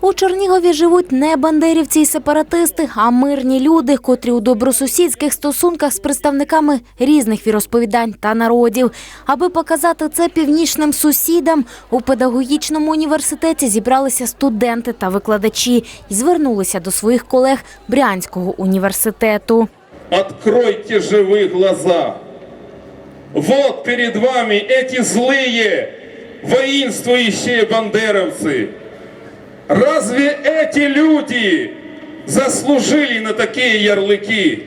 У Чернігові живуть не бандерівці і сепаратисти, а мирні люди, котрі у добросусідських стосунках з представниками різних віросповідань та народів. Аби показати це північним сусідам, у педагогічному університеті зібралися студенти та викладачі і звернулися до своїх колег Брянського університету. Откройте живые глаза. Вот перед вами эти злые, воинствующие бандеровцы. Разве эти люди заслужили на такие ярлыки?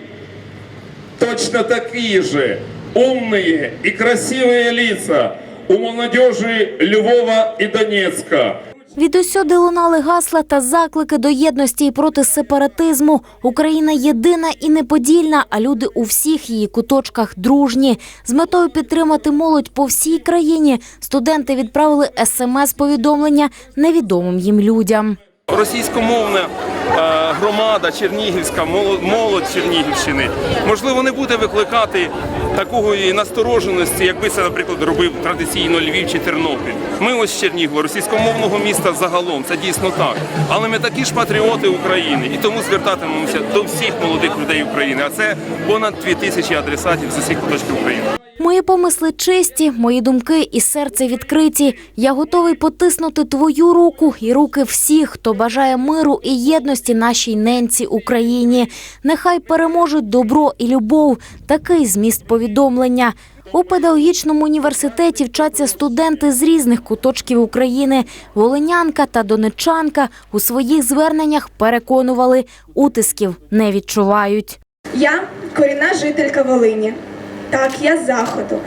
Точно такие же умные и красивые лица у молодежи Львова и Донецка. Відусюди лунали гасла та заклики до єдності і проти сепаратизму. Україна єдина і неподільна, а люди у всіх її куточках дружні. З метою підтримати молодь по всій країні студенти відправили смс-повідомлення невідомим їм людям. Російськомовна е, громада Чернігівська, моло- молодь Чернігівщини, можливо, не буде викликати такої настороженості, якби це, наприклад, робив традиційно Львів чи Тернопіль. Ми ось з російськомовного міста загалом, це дійсно так. Але ми такі ж патріоти України, і тому звертатимемося до всіх молодих людей України. А це понад дві тисячі адресатів з усіх куточків України. Мої помисли чисті, мої думки і серце відкриті. Я готовий потиснути твою руку і руки всіх, хто бажає миру і єдності нашій ненці Україні. Нехай переможуть добро і любов. Такий зміст повідомлення. У педагогічному університеті вчаться студенти з різних куточків України. Волинянка та донечанка у своїх зверненнях переконували, утисків не відчувають. Я корінна жителька Волині. Так, я з заходу.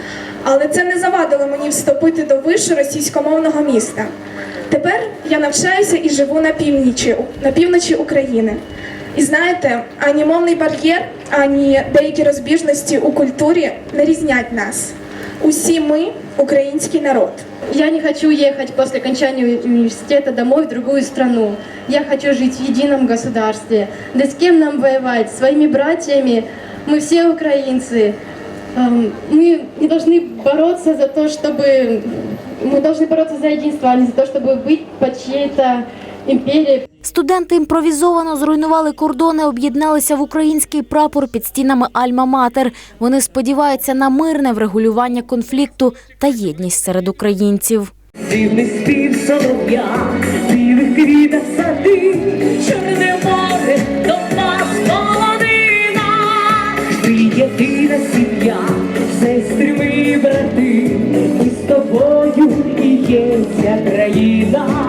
Але це не завадило мені вступити до вишу російськомовного міста. Тепер я навчаюся і живу на північі, на півночі України. І знаєте, ані мовний бар'єр, ані деякі розбіжності у культурі не різнять нас. Усі ми український народ. Я не хочу ехать после окончания университета домой в другую страну. Я хочу жить в едином государстве. Да с кем нам воевать? Своими братьями. Мы все украинцы. Эм, Мы не должны бороться за то, чтобы... Мы должны бороться за единство, а не за то, чтобы быть под чьей-то империей. Студенти імпровізовано зруйнували кордони, об'єдналися в український прапор під стінами Альма-Матер. Вони сподіваються на мирне врегулювання конфлікту та єдність серед українців. Дивний спів солов'я, білих квітах сади, чорне море Ми брати, ми з тобою і є ця країна.